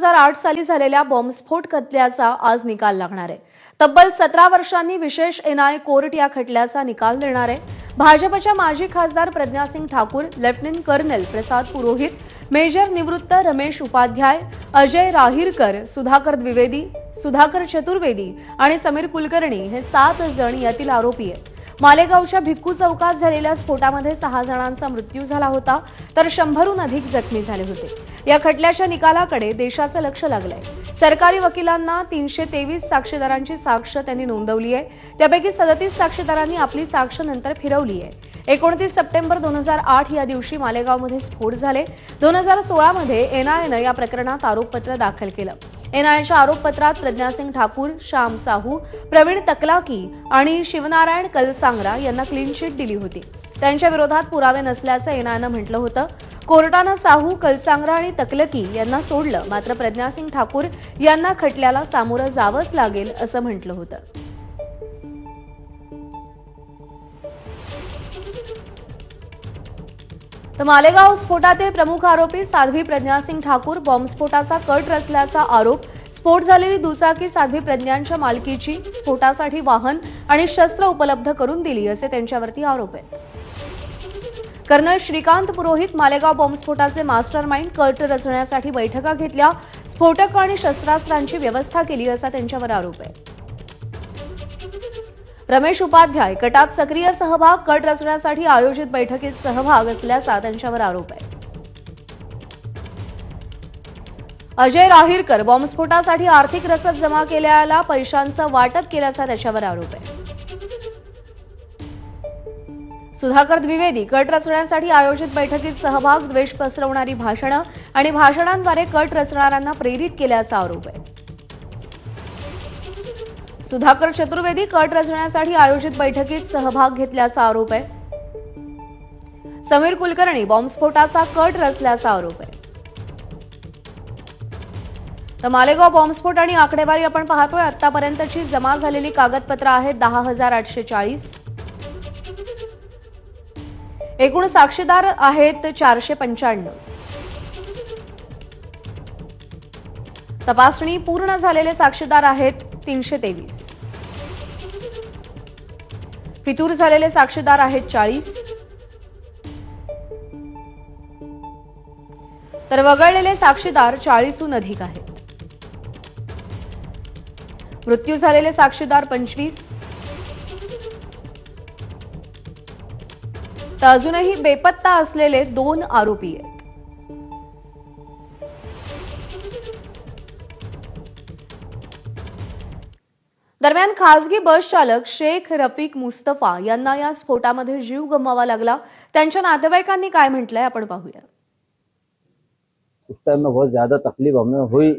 हजार आठ साली झालेल्या बॉम्बस्फोट खटल्याचा आज निकाल लागणार आहे. तब्बल सतरा वर्षांनी विशेष एनआय कोर्ट या खटल्याचा निकाल देणार आहे. भाजपच्या माजी खासदार Pragyasingh Thakur lieutenant colonel Prasad Purohit major निवृत्त रमेश उपाध्याय अजय राहीरकर सुधाकर द्विवेदी सुधाकर चतुर्वेदी आणि समीर कुलकर्णी हे सात जण यातील आरोपी आहेत. मालेगावच्या भिक्खू चौकात झालेल्या स्फोटामध्ये सहा जणांचा मृत्यू झाला होता तर शंभरहून अधिक जखमी झाले होते. या खटल्याच्या निकालाकडे देशाचं लक्ष लागलंय. सरकारी वकिलांना तीनशे तेवीस साक्षीदारांची साक्ष त्यांनी नोंदवली आहे. त्यापैकी सदतीस साक्षीदारांनी आपली साक्ष नंतर फिरवली आहे. एकोणतीस सप्टेंबर दोन हजार आठ या दिवशी मालेगावमध्ये स्फोट झाले. दोन हजार सोळामध्ये एनआयएनं या प्रकरणात आरोपपत्र दाखल केलं. एनआयच्या आरोपपत्रात प्रज्ञासिंग ठाकूर श्याम साहू प्रवीण तकलाकी आणि शिवनारायण कलसांगरा यांना क्लीन चिट दिली होती. त्यांच्या विरोधात पुरावे नसल्याचं एनआयनं म्हटलं होतं. कोर्टानं साहू कलसांगरा आणि तकलकी यांना सोडलं. मात्र प्रज्ञासिंग ठाकूर यांना खटल्याला सामोरं जावंच लागेल असं म्हटलं होतं. तर मालेगाव स्फोटातील प्रमुख आरोपी साध्वी प्रज्ञासिंग ठाकूर बॉम्बस्फोटाचा कट रचल्याचा आरोप स्फोट झालेली दुचाकी साध्वी प्रज्ञांच्या मालकीची स्फोटासाठी वाहन आणि शस्त्र उपलब्ध करून दिली असे त्यांच्यावरती आरोप आहेत. कर्नल श्रीकांत पुरोहित मालेगाव बॉम्बस्फोटाचे मास्टर माइंड कट रचण्यासाठी बैठका घेतल्या स्फोटक आणि शस्त्रास्त्रांची व्यवस्था केली असा त्यांच्यावर आरोप आहे. रमेश उपाध्याय कटात सक्रिय सहभाग कट रचण्यासाठी आयोजित बैठकीत सहभाग असल्याचा त्यांच्यावर आरोप आहे. अजय राहीरकर बॉम्बस्फोटासाठी आर्थिक रसद जमा केल्याला पैशांचं वाटप केल्याचा त्याच्यावर आरोप आहे. सुधाकर द्विवेदी कट रचण्यासाठी आयोजित बैठकीत सहभाग द्वेष पसरवणारी भाषणं आणि भाषणांद्वारे कट रचणाऱ्यांना प्रेरित केल्याचा आरोप आहे. सुधाकर चतुर्वेदी कट रचण्यासाठी आयोजित बैठकीत सहभाग घेतल्याचा आरोप आहे. समीर कुलकर्णी बॉम्बस्फोटाचा कट रचल्याचा आरोप आहे. तर मालेगाव बॉम्बस्फोट आणि आकडेवारी आपण पाहतोय आतापर्यंतची जमा झालेली कागदपत्र आहेत दहा हजार आठशे चाळीस. एकूण साक्षीदार आहेत चारशे पंच्याण्णव. तपासणी पूर्ण झालेले साक्षीदार आहेत तीनशे तेवीस. फितूर झालेले साक्षीदार आहेत चाळीस. तर वगळलेले साक्षीदार चाळीसहून अधिक आहेत. मृत्यू झालेले साक्षीदार पंचवीस. तर अजूनही बेपत्ता असलेले दोन आरोपी आहेत. दरम्यान खासगी बस चालक शेख रफिक मुस्तफ़ा यांना या स्फोटामध्ये जीव गमवावा लागला. त्यांच्या नातेवाईकांनी काय म्हटलंय आपण पाहूया. उस टाइम में बहुत ज़्यादा तकलीफ़ हमें हुई.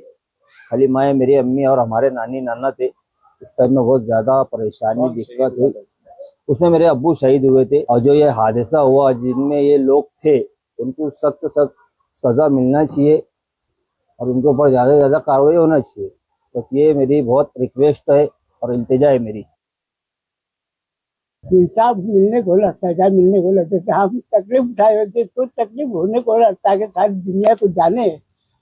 खाली मैं मेरी अम्मी और हमारे नानी नाना थे. उस टाइम में बहुत ज़्यादा परेशानी दिक्कत हुई. उसमें मेरे अब्बू शहीद हुए थे और जो ये हादसा हुआ जिनमें ये लोग थे उनको सख्त सख्त सजा मिलना चाहिए और उनके ऊपर ज़्यादा से ज़्यादा कार्रवाई होना चाहिए। बस ये मेरी बहुत रिक्वेस्ट है और इल्तिजा है मेरी। इंसाफ मिलने को लगता है सजा मिलने को लगता है हम तकलीफ़ उठाए होते हैं, तो तकलीफ़ होने को लगता है कि सारी दुनिया को जाने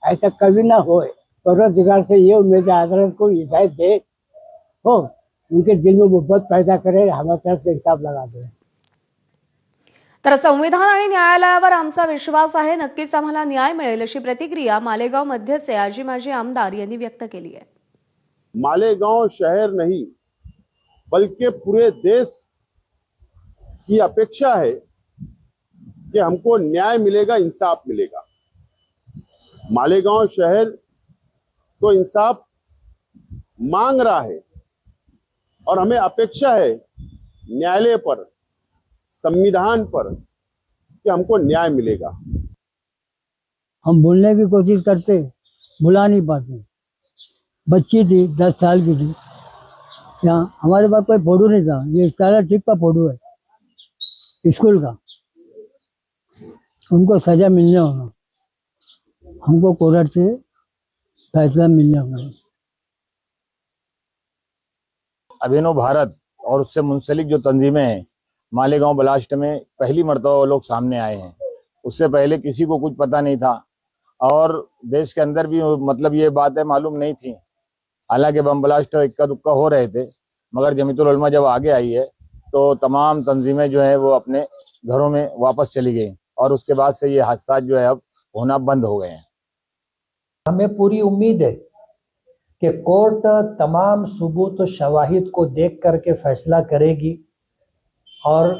ऐसा कभी ना हो परवरदिगार से ये उम्मीद है अदालत को हिदायत दे हो उनके दिल में मोहब्बत पैदा करे हमारे तरफ़ से इंसाफ लगा दे। तर संविधान आणि न्यायालयावर आमचा विश्वास आहे नक्कीच आम्हाला न्याय मिळेल अशी प्रतिक्रिया मालेगाव मध्यचे आजी माजी आमदार यांनी व्यक्त केली आहे. मालेगांव शहर नहीं, बल्कि पूरे देश की अपेक्षा है कि हमको न्याय मिलेगा, इंसाफ मिलेगा। मालेगांव शहर तो इंसाफ मांग रहा है और हमें अपेक्षा है न्यायालय पर, संविधान पर कि हमको न्याय मिलेगा। हम भूलने की कोशिश करते भुला नहीं पाते। बच्ची थी, दस साल की थी। यहाँ हमारे पास कोई फ़ोटो नहीं था, ये स्कॉलरशिप का फ़ोटो है, स्कूल का। उनको सजा मिलने होगा हमको कोर्ट से फैसला मिलने होगा अभिनव भारत और उससे मुंसलिक जो तंजीमें हैं, मालेगांव ब्लास्ट में पहली मरतबा वो लोग सामने आए हैं। उससे पहले किसी को कुछ पता नहीं था और देश के अंदर भी मतलब ये बातें मालूम नहीं थी। हालाँकि बम ब्लास्ट इक्का दुक्का हो रहे थे, मगर जमीतुल उलमा जब आगे आई है तो तमाम तंजीमें जो है वो अपने घरों में वापस चली गई, और उसके बाद से ये हादसा जो है अब होना बंद हो गए हैं। हमें पूरी उम्मीद है कि कोर्ट तमाम सबूत शवाहिद को देख करके फैसला करेगी, और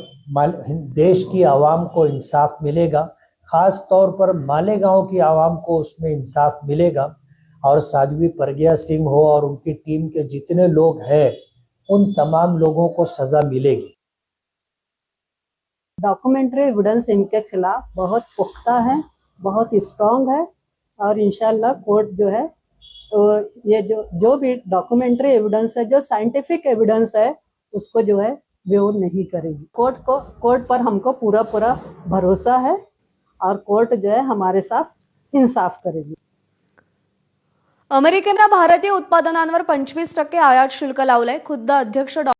देश की आवाम को इंसाफ मिलेगा खास तौर पर मालेगांव की आवाम को उसमें इंसाफ मिलेगा। और साध्वी प्रज्ञा सिंह हो और उनकी टीम के जितने लोग हैं, उन तमाम लोगों को सजा मिलेगी। डॉक्यूमेंट्री एविडेंस इनके खिलाफ बहुत पुख्ता है, बहुत स्ट्रांग है और इंशाल्लाह कोर्ट जो है तो ये जो जो भी डॉक्यूमेंट्री एविडेंस है, जो साइंटिफिक एविडेंस है, उसको जो है वो नहीं करेगी। कोर्ट को, कोर्ट पर हमको पूरा पूरा भरोसा है और कोर्ट जो है हमारे साथ इंसाफ करेगी। अमेरिकेनं भारतीय उत्पादनांवर पंचवीस टक्के आयात शुल्क लावलंय. खुद्द अध्यक्ष डॉ.